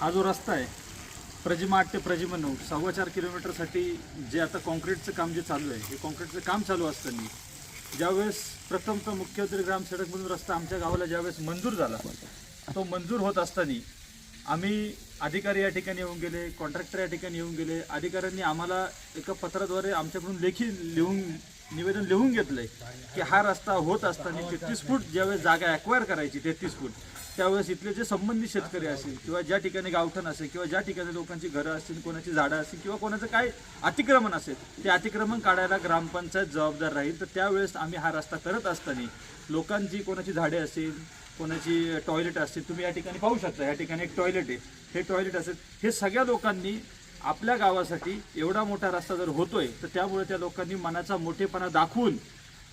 हा जो रस्ता आहे प्रजिमा आठ ते प्रजिमा नऊ सव्वा चार किलोमीटरसाठी जे आता कॉन्क्रीटचं काम जे चालू आहे हे कॉन्क्रीटचं काम चालू असताना ज्यावेळेस प्रथमतः मुख्यमंत्री ग्राम सडकमधून रस्ता आमच्या गावाला ज्यावेळेस मंजूर झाला तो मंजूर होत असताना आम्ही अधिकारी या ठिकाणी येऊन गेले कॉन्ट्रॅक्टर या ठिकाणी येऊन गेले अधिकाऱ्यांनी आम्हाला एका पत्राद्वारे आमच्याकडून लेखी लिहून निवेदन लिहून घेतलंय की हा रस्ता होत असताना तेहतीस फूट ज्यावेळेस जागा ॲक्वायर करायची तेहतीस फूट त्यावेळेस इथले जे संबंधित शेतकरी असेल किंवा ज्या ठिकाणी गावठण असेल किंवा ज्या ठिकाणी लोकांची घरं असतील कोणाची झाडं असतील किंवा कोणाचं काय अतिक्रमण असेल ते अतिक्रमण काढायला ग्रामपंचायत जबाबदार राहील. तर त्यावेळेस आम्ही हा रस्ता करत असताना लोकांची कोणाची झाडे असेल कोणाची टॉयलेट असतील तुम्ही या ठिकाणी पाहू शकता या ठिकाणी एक टॉयलेट आहे. हे टॉयलेट असेल. हे सगळ्या लोकांनी आपल्या गावासाठी एवढा मोठा रस्ता जर होतोय तर त्यामुळे त्या लोकांनी मनाचा मोठेपणा दाखवून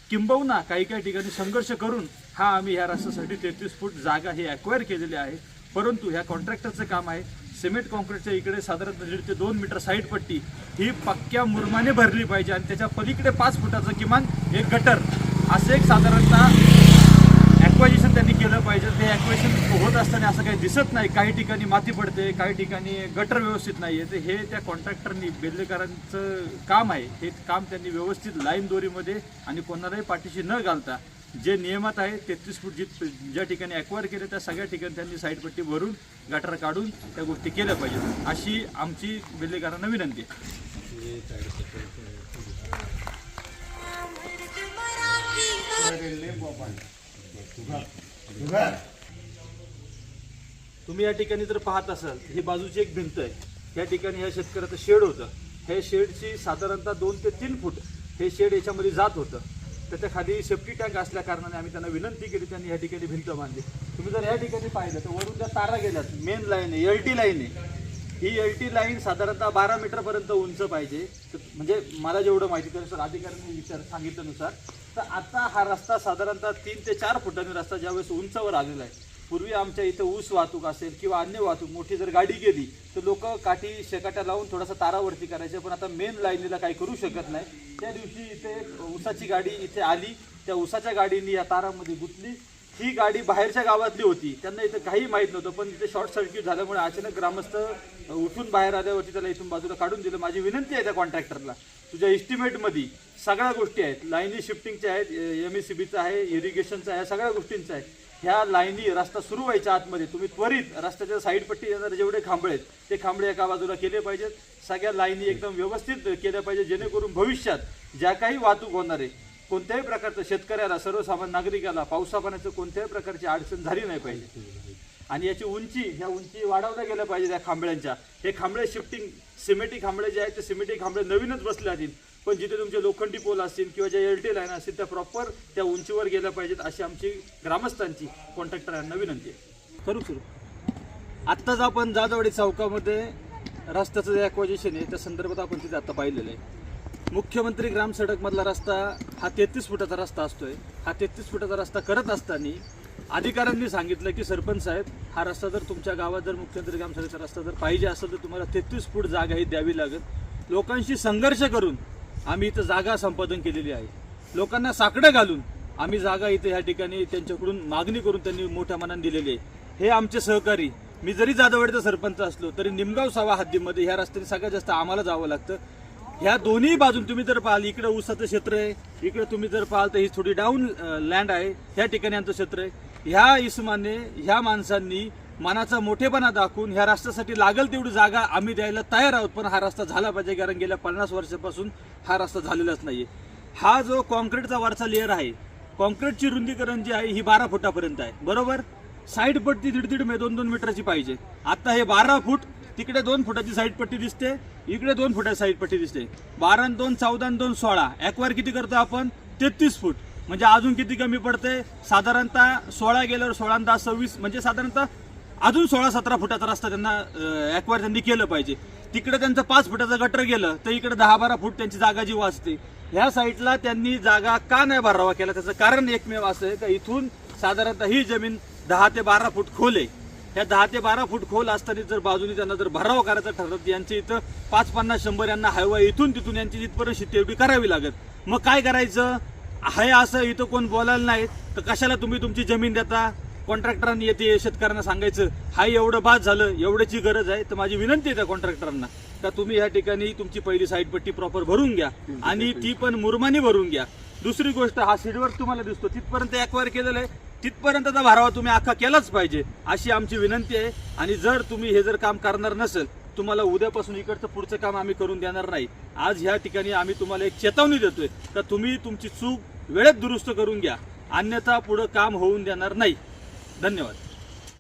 किंबहुना काही काही ठिकाणी संघर्ष करून हा आम्ही ह्या रस्त्यासाठी तेहतीस फूट जागा ही अक्वायर केलेली आहे. परंतु ह्या कॉन्ट्रॅक्टरचं काम आहे. सिमेंट कॉन्क्रीटच्या इकडे साधारण दीड ते दोन मीटर साईड पट्टी ही पक्क्या मुरमाने भरली पाहिजे आणि त्याच्या पलीकडे पाच फुटाचं किमान एक गटर असं एक साधारणतः ॲक्वायजेशन त्यांनी केलं पाहिजे. ते ॲक्वेशन होत असताना असं काही दिसत नाही काही ठिकाणी माती पडते काही ठिकाणी गटर व्यवस्थित नाही आहे तर हे त्या कॉन्ट्रॅक्टरनी बेल्लेकरांचं काम आहे हे काम त्यांनी व्यवस्थित लाईन दोरीमध्ये आणि कोणालाही पाठीशी न घालता जे नियमात आहे तेहतीस फूट जी ज्या ठिकाणी ॲक्वायर केले त्या सगळ्या ठिकाणी त्यांनी साईडपट्टी भरून गटर काढून त्या गोष्टी केल्या पाहिजेत अशी आमची बेल्लेकरांना विनंती आहे तुम्ही या ठिकाणी जर पाहत असाल ही बाजूची एक भिंत आहे. या ठिकाणी ह्या शेतकऱ्याचं शेड होतं. हे शेडची साधारणतः दोन ते तीन फूट हे शेड याच्यामध्ये जात होतं. त्याच्याखाली सेफ्टी टँक असल्या कारणाने आम्ही त्यांना विनंती केली त्यांनी या ठिकाणी भिंत बांधली. तुम्ही जर या ठिकाणी पाहिलं तर वरून त्या तारा गेल्यात मेन लाईन आहे एल टी लाईन आहे. ही एल टी लाईन साधारणतः बारा मीटरपर्यंत उंच पाहिजे. म्हणजे मला जेवढं माहिती त्यानुसार अधिकाऱ्यांनी विचार सांगितल्यानुसार तर आता हा रस्ता साधारणतः तीन ते चार फुटांनी रस्ता ज्यावेळेस उंचावर आलेला आहे पूर्वी आमच्या इथं ऊस वाहतूक असेल किंवा अन्य वाहतूक मोठी जर गाडी गेली तर लोक काठी शेकाट्या लावून थोडासा तारावरती करायचे पण आता मेन लाईनीला काही करू शकत नाही. त्या दिवशी इथे ऊसाची गाडी इथे आली. त्या ऊसाच्या गाडीने या तारामध्ये गुंतली. ही गाडी बाहेरच्या गावातली होती. त्यांना इथं काही माहीत नव्हतं पण इथे शॉर्ट सर्किट झाल्यामुळे अचानक ग्रामस्थ उठून बाहेर आल्यावरती त्याला इथून बाजूला काढून दिलं. माझी विनंती आहे त्या कॉन्ट्रॅक्टरला तुझ्या इस्टिमेटमध्ये सगळ्या गोष्टी आहेत. लाईनी शिफ्टिंगच्या आहेत एम एस सी बीचं आहे इरिगेशनचं आहे या सगळ्या गोष्टींचं आहे. ह्या लाईनी रस्ता सुरू व्हायच्या आतमध्ये तुम्ही त्वरित रस्त्याच्या साईड पट्टी येणारे जेवढे खांबळे आहेत ते खांबळे एका बाजूला केले पाहिजेत. सगळ्या लाईनी एकदम व्यवस्थित केल्या पाहिजे जेणेकरून भविष्यात ज्या काही वाहतूक होणार आहे कोणत्याही प्रकारचं शेतकऱ्याला सर्वसामान्य नागरिकाला पावसा पाण्याचं कोणत्याही प्रकारची अडचण झाली नाही पाहिजे. आणि याची उंची ह्या उंची वाढवल्या गेल्या पाहिजे त्या खांबळ्यांच्या. हे खांबळे शिफ्टिंग सिमेंटी खांबळे जे आहेत ते सिमेंटी खांबळे नवीनच बसले असतील पण जिथे तुमचे लोखंडी पोल असतील किंवा ज्या एल टी लाईन असतील त्या प्रॉपर त्या उंचीवर गेल्या पाहिजेत अशी आमची ग्रामस्थांची कॉन्ट्रॅक्टर यांना विनंती आहे. करू सुरू आत्ताच आपण जाधववाडी चौकामध्ये रस्त्याचं जे ॲक्वाजेशन आहे त्या संदर्भात आपण तिथे आता पाहिलेलं आहे. मुख्यमंत्री ग्राम सडकमधला रस्ता हा तेहतीस फुटाचा रस्ता असतोय. हा तेहतीस फुटाचा रस्ता करत असताना अधिकाऱ्यांनी सांगितलं की सरपंच साहेब हा रस्ता जर तुमच्या गावात जर मुख्यमंत्री ग्राम सडकचा रस्ता जर पाहिजे असेल तर तुम्हाला तेहतीस फूट जागा ही द्यावी लागेल. लोकांशी संघर्ष करून आम्ही इथं जागा संपादन केलेली आहे. लोकांना साकडं घालून आम्ही जागा इथे ह्या ठिकाणी त्यांच्याकडून मागणी करून त्यांनी मोठ्या मनाने दिलेली आहे. हे आमचे सहकारी मी जरी जाधववाडीचा सरपंच असलो तरी निमगाव सावा हद्दीमध्ये ह्या रस्त्याने सगळ्यात जास्त आम्हाला जावं लागतं. ह्या दोन्ही बाजून तुम्ही जर पाहाल इकडं ऊसाचं क्षेत्र आहे इकडं तुम्ही जर पाहाल तर ही थोडी डाऊन लँड आहे. ह्या ठिकाणी आमचं क्षेत्र आहे. ह्या इसमाने ह्या माणसांनी मनाचा मोठेपणा दाखवून ह्या रस्त्यासाठी लागल तेवढी जागा आम्ही द्यायला तयार आहोत. पण हा रस्ता झाला पाहिजे कारण गेल्या पन्नास वर्षापासून हा रस्ता झालेलाच नाही हा जो कॉन्क्रीटचा वरचा लेअर आहे कॉन्क्रीटची रुंदीकरण जी आहे ही बारा फुटापर्यंत आहे. बरोबर? साईड पट्टी दीड दीड मे दोन दोन मीटरची पाहिजे. आता हे बारा फूट तिकडे दोन फुटाची साईड पट्टी दिसते इकडे दोन फुटाची साईड पट्टी दिसते. बारा दोन चौदा दोन सोळा. ॲक्वायर किती करतो आपण? तेहतीस फूट. म्हणजे अजून किती कमी पडते? साधारणतः सोळा गेल्यावर सोळा दहा सव्वीस म्हणजे साधारणतः अजून सोळा सतरा फुटाचा रस्ता त्यांना ॲक्वायर त्यांनी केलं पाहिजे. तिकडे त्यांचं पाच फुटाचं गटर गेलं तर इकडे दहा बारा फूट त्यांची जागा जी वाचते. ह्या साईडला त्यांनी जागा का नाही भरावा केला? त्याचं कारण एकमेव असं आहे का? इथून साधारणतः ही जमीन दहा ते बारा फूट खोल आहे. ह्या दहा ते बारा फूट खोल असताना जर बाजूने त्यांना जर भराव करायचा ठरत यांचे इथं पाच पन्नास शंभर यांना हायवा इथून तिथून यांची इथपर्यंत शेती एवढी करावी लागत मग काय करायचं? आहे असं इथं कोण बोलायला नाही तर कशाला तुम्ही तुमची जमीन देता? कॉन्ट्रॅक्टरांनी येते शेतकऱ्यांना सांगायचं हा एवढं बाद झालं एवढ्याची गरज आहे. तर माझी विनंती आहे त्या कॉन्ट्रॅक्टरांना का तुम्ही या ठिकाणी तुमची पहिली साईडपट्टी प्रॉपर भरून घ्या आणि ती पण मुरमानी भरून घ्या. दुसरी गोष्ट हा सीडवर्क तुम्हाला दिसतो. तिथपर्यंत एक्वायर केलेलं आहे. तिथपर्यंतचा भरावा तुम्ही अख्खा केलाच पाहिजे अशी आमची विनंती आहे. आणि जर तुम्ही हे जर काम करणार नसेल तुम्हाला उद्यापासून इकडचं पुढचं काम आम्ही करून देणार नाही. आज ह्या ठिकाणी आम्ही तुम्हाला एक चेतावणी देतोय. तर तुम्ही तुमची चूक वेळेत दुरुस्त करून घ्या. अन्यथा पुढं काम होऊन देणार नाही. धन्यवाद.